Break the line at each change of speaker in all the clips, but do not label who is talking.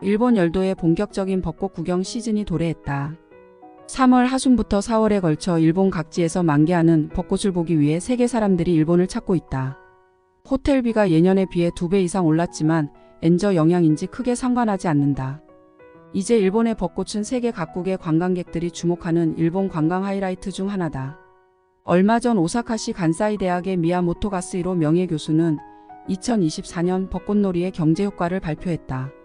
일본 열도의 본격적인 벚꽃 구경 시즌이 도래했다. 3월 하순부터 4월에 걸쳐 일본 각지에서 만개하는 벚꽃을 보기 위해 세계 사람들이 일본을 찾고 있다. 호텔비가 예년에 비해 2배 이상 올랐지만 엔저 영향인지 크게 상관하지 않는다. 이제 일본의 벚꽃은 세계 각국의 관광객들이 주목하는 일본 관광 하이라이트 중 하나다. 얼마 전 오사카시 간사이 대학의 미야모토 가스이로 명예교수는 2024년 벚꽃놀이의 경제효과를 발표했다.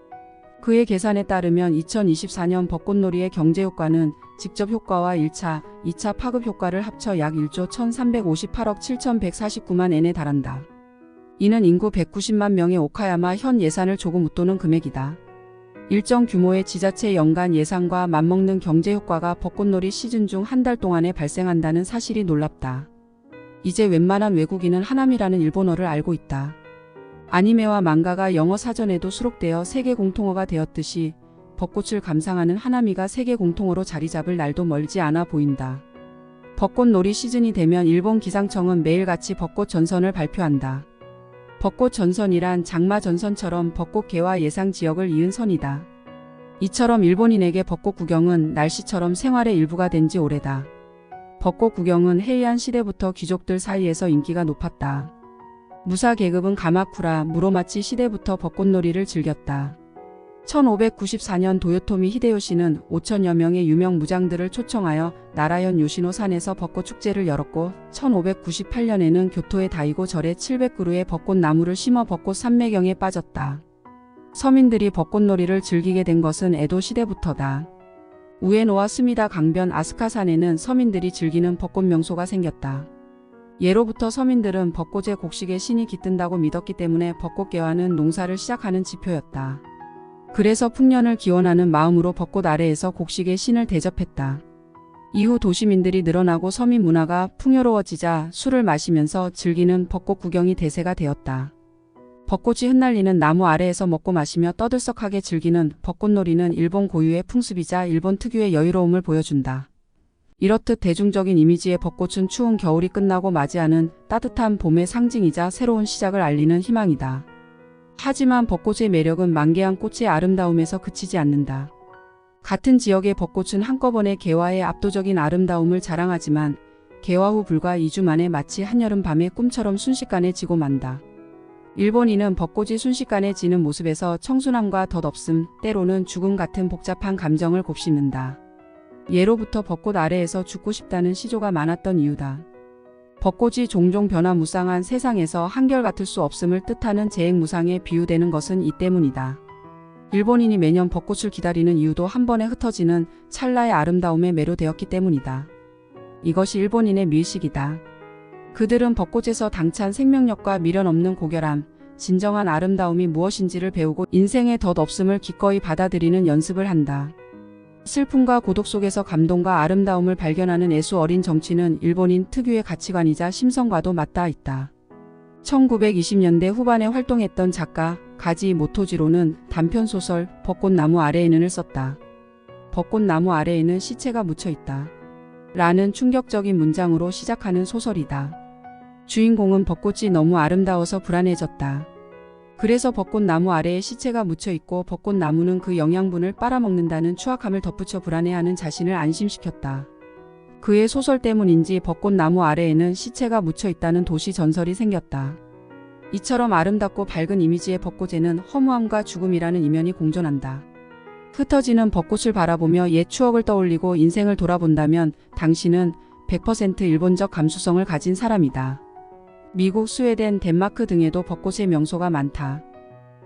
그의 계산에 따르면 2024년 벚꽃놀이의 경제효과는 직접 효과와 1차, 2차 파급 효과를 합쳐 약 1조 1358억 7149만 엔에 달한다. 이는 인구 190만 명의 오카야마 현 예산을 조금 웃도는 금액이다. 일정 규모의 지자체 연간 예산과 맞먹는 경제 효과가 벚꽃놀이 시즌 중 한 달 동안에 발생한다는 사실이 놀랍다. 이제 웬만한 외국인은 하남이라는 일본어를 알고 있다. 아니메와 망가가 영어 사전에도 수록되어 세계 공통어가 되었듯이 벚꽃을 감상하는 하나미가 세계 공통어로 자리 잡을 날도 멀지 않아 보인다. 벚꽃놀이 시즌이 되면 일본 기상청은 매일같이 벚꽃 전선을 발표한다. 벚꽃 전선이란 장마 전선처럼 벚꽃 개화 예상 지역을 이은 선이다. 이처럼 일본인에게 벚꽃 구경은 날씨처럼 생활의 일부가 된 지 오래다. 벚꽃 구경은 해이한 시대부터 귀족들 사이에서 인기가 높았다. 무사 계급은 가마쿠라, 무로마치 시대부터 벚꽃놀이를 즐겼다. 1594년 도요토미 히데요시는 5천여 명의 유명 무장들을 초청하여 나라현 요시노 산에서 벚꽃 축제를 열었고 1598년에는 교토의 다이고 절에 700그루의 벚꽃 나무를 심어 벚꽃 산매경에 빠졌다. 서민들이 벚꽃놀이를 즐기게 된 것은 에도 시대부터다. 우에노와 스미다 강변 아스카산에는 서민들이 즐기는 벚꽃 명소가 생겼다. 예로부터 서민들은 벚꽃의 곡식에 신이 깃든다고 믿었기 때문에 벚꽃 개화는 농사를 시작하는 지표였다. 그래서 풍년을 기원하는 마음으로 벚꽃 아래에서 곡식의 신을 대접했다. 이후 도시민들이 늘어나고 서민 문화가 풍요로워지자 술을 마시면서 즐기는 벚꽃 구경이 대세가 되었다. 벚꽃이 흩날리는 나무 아래에서 먹고 마시며 떠들썩하게 즐기는 벚꽃놀이는 일본 고유의 풍습이자 일본 특유의 여유로움을 보여준다. 이렇듯 대중적인 이미지의 벚꽃은 추운 겨울이 끝나고 맞이하는 따뜻한 봄의 상징이자 새로운 시작을 알리는 희망이다. 하지만 벚꽃의 매력은 만개한 꽃의 아름다움에서 그치지 않는다. 같은 지역의 벚꽃은 한꺼번에 개화의 압도적인 아름다움을 자랑하지만 개화 후 불과 2주 만에 마치 한여름 밤의 꿈처럼 순식간에 지고 만다. 일본인은 벚꽃이 순식간에 지는 모습에서 청순함과 덧없음, 때로는 죽음 같은 복잡한 감정을 곱씹는다. 예로부터 벚꽃 아래에서 죽고 싶다는 시조가 많았던 이유다. 벚꽃이 종종 변화무쌍한 세상에서 한결같을 수 없음을 뜻하는 재행무상에 비유되는 것은 이 때문이다. 일본인이 매년 벚꽃을 기다리는 이유도 한 번에 흩어지는 찰나의 아름다움에 매료되었기 때문이다. 이것이 일본인의 미식이다. 그들은 벚꽃에서 당찬 생명력과 미련 없는 고결함, 진정한 아름다움이 무엇인지를 배우고 인생의 덧없음을 기꺼이 받아들이는 연습을 한다. 슬픔과 고독 속에서 감동과 아름다움을 발견하는 애수 어린 정치는 일본인 특유의 가치관이자 심성과도 맞닿아 있다. 1920년대 후반에 활동했던 작가 가지 모토지로는 단편소설 벚꽃나무 아래에는을 썼다. 벚꽃나무 아래에는 시체가 묻혀 있다. 라는 충격적인 문장으로 시작하는 소설이다. 주인공은 벚꽃이 너무 아름다워서 불안해졌다. 그래서 벚꽃나무 아래에 시체가 묻혀 있고 벚꽃나무는 그 영양분을 빨아먹는다는 추악함을 덧붙여 불안해하는 자신을 안심시켰다. 그의 소설 때문인지 벚꽃나무 아래에는 시체가 묻혀 있다는 도시 전설이 생겼다. 이처럼 아름답고 밝은 이미지의 벚꽃에는 허무함과 죽음이라는 이면이 공존한다. 흩어지는 벚꽃을 바라보며 옛 추억을 떠올리고 인생을 돌아본다면 당신은 100% 일본적 감수성을 가진 사람이다. 미국, 스웨덴, 덴마크 등에도 벚꽃의 명소가 많다.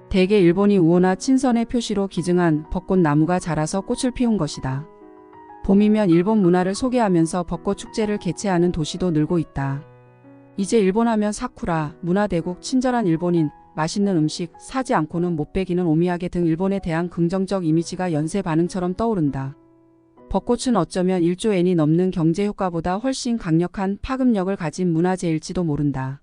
대개 일본이 우호나 친선의 표시로 기증한 벚꽃 나무가 자라서 꽃을 피운 것이다. 봄이면 일본 문화를 소개하면서 벚꽃 축제를 개최하는 도시도 늘고 있다. 이제 일본 하면 사쿠라, 문화대국, 친절한 일본인, 맛있는 음식, 사지 않고는 못 베기는 오미야게 등 일본에 대한 긍정적 이미지가 연쇄 반응처럼 떠오른다. 벚꽃은 어쩌면 1조 엔이 넘는 경제 효과보다 훨씬 강력한 파급력을 가진 문화재일지도 모른다.